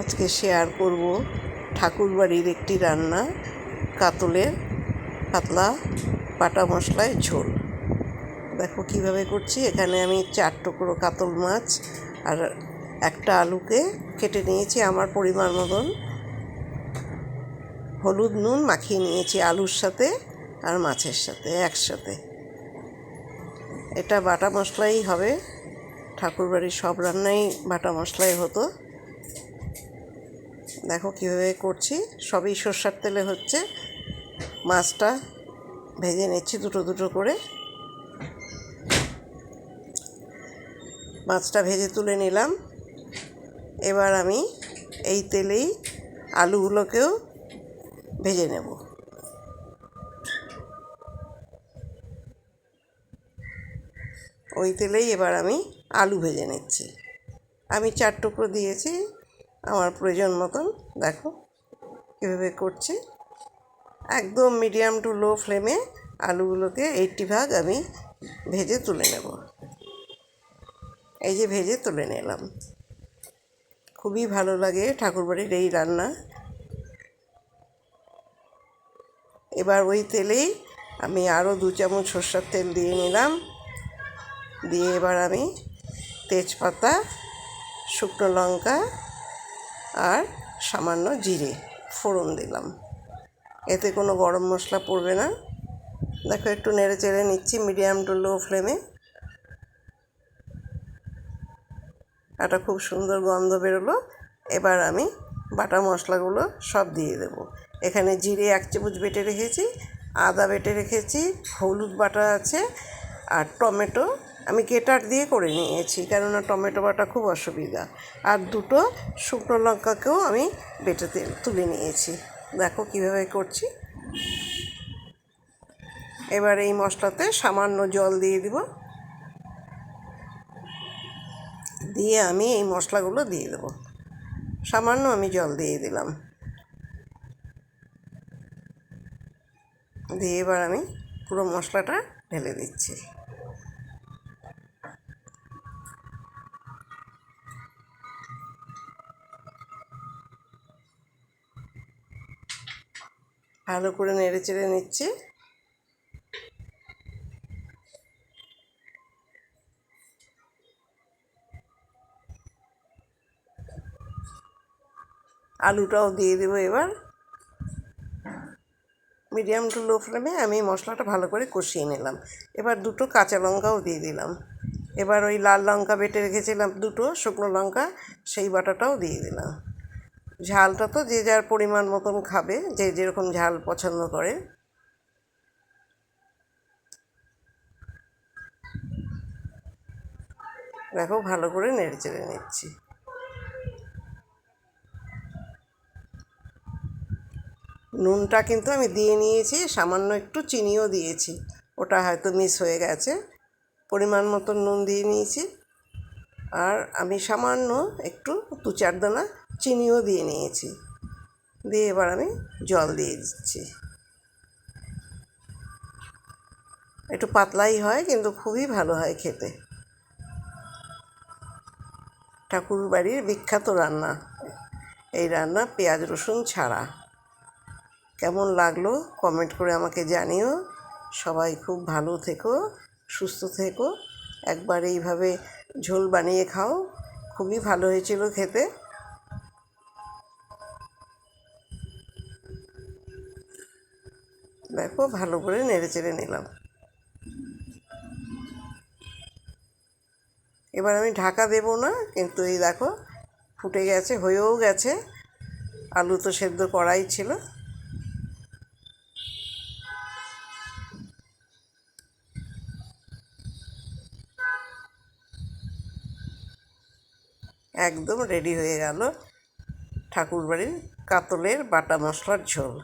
আজকে শেয়ার করব ঠাকুরবাড়ির একটি রান্না, কাতলের পাতলা বাটা মশলায় ঝোল। দেখো কীভাবে করছি, এখানে আমি চার টুকরো কাতল মাছ আর একটা আলুকে কেটে নিয়েছি আমার পরিমাণ মতন। হলুদ, নুন মাখিয়ে নিয়েছি আলুর সাথে আর মাছের সাথে একসাথে। এটা বাটা মশলাই হবে। ঠাকুরবাড়ির সব রান্নাই বাটা মশলাই হতো। দেখো কীভাবে করছি। সবই সর্ষার তেলে হচ্ছে। মাছটা ভেজে নিচ্ছি দুটো দুটো করে। মাছটা ভেজে তুলে নিলাম। এবার আমি এই তেলেই আলুগুলোকেও ভেজে নেব। ওই তেলেই এবার আমি আলু ভেজে নিচ্ছি। আমি চার টুকরো দিয়েছি। আমার প্রয়োজন মতন, দেখো, কীভাবে করছি। একদম মিডিয়াম টু লো ফ্লেমে আলুগুলোকে এইটটি ভাগ আমি ভেজে তুলে নেব। এই যে ভেজে তুলে নিলাম। খুবই ভালো লাগে ঠাকুরবাড়ির এই রান্না। এবার ওই তেলেই আমি আরও দু চামচ সর্ষার তেল দিয়ে নিলাম। দিয়ে এবার আমি তেজপাতা, শুকনো লঙ্কা আর সামান্য জিরে, ফোড়ন দিলাম। এতে কোনো গরম মশলা পড়বে না। দেখো, একটু নেড়ে চেড়ে নিচ্ছি মিডিয়াম টু লো ফ্লেমে। একটা খুব সুন্দর গন্ধ বেরোলো। এবার আমি বাটা মশলাগুলো সব দিয়ে দেবো। এখানে জিরে এক চামচ বেটে রেখেছি, আদা বেটে রেখেছি, হলুদ বাটা আছে, আর টমেটো আমি কেটার দিয়ে করে নিয়েছি, কেননা টমেটো বাটা খুব অসুবিধা। আর দুটো শুকনো লঙ্কাকেও আমি বেটে তুলে নিয়েছি। দেখো কীভাবে করছি। এবার এই মশলাতে সামান্য জল দিয়ে দিব। দিয়ে আমি এই মশলাগুলো দিয়ে দেবো। সামান্য আমি জল দিয়ে দিলাম। দিয়ে এবার আমি পুরো মশলাটা ঢেলে দিচ্ছি। ভালো করে নেড়ে চেড়ে নিচ্ছি। আলুটাও দিয়ে দেবো এবার। মিডিয়াম টু লো ফ্লেমে আমি মশলাটা ভালো করে কষিয়ে নিলাম। এবার দুটো কাঁচা লঙ্কাও দিয়ে দিলাম। এবার ওই লাল লঙ্কা বেটে রেখেছিলাম দুটো, শুকনো লঙ্কা, সেই বাটাটাও দিয়ে দিলাম। ঝালটা তো যে যার পরিমাণ মতন খাবে, যে যেরকম ঝাল পছন্দ করে। দেখো, ভালো করে নেড়ে চেড়ে নিচ্ছি। নুনটা কিন্তু আমি দিয়ে নিয়েছি, সামান্য একটু চিনিও দিয়েছি। ওটা হয়তো মিস হয়ে গেছে। পরিমাণ মতো নুন দিয়ে নিয়েছি। আর আমি সামান্য একটু দু চার দানা চিনিও দিয়ে নিয়েছি। দিয়ে এবার আমি জল দিয়ে দিচ্ছি। একটু পাতলাই হয়, কিন্তু খুবই ভালো হয় খেতে। ঠাকুর বাড়ির বিখ্যাত রান্না। এই রান্না পেঁয়াজ, রসুন ছাড়া। কেমন লাগল কমেন্ট করে আমাকে জানিও। সবাই খুব ভালো থেকো, সুস্থ থেকো। একবার এইভাবে ঝোল বানিয়ে খাও। খুবই ভালো হয়েছিল খেতে। দেখো, ভালো করে নেড়ে চেড়ে নিলাম। এবার আমি ঢাকা দেব না, কিন্তু এই দেখো, ফুটে গেছে, হয়েও গেছে। আলু তো সেদ্ধ করাই ছিল। একদম রেডি হয়ে গেল ঠাকুরবাড়ির কাতলের বাটা মশলার ঝোল।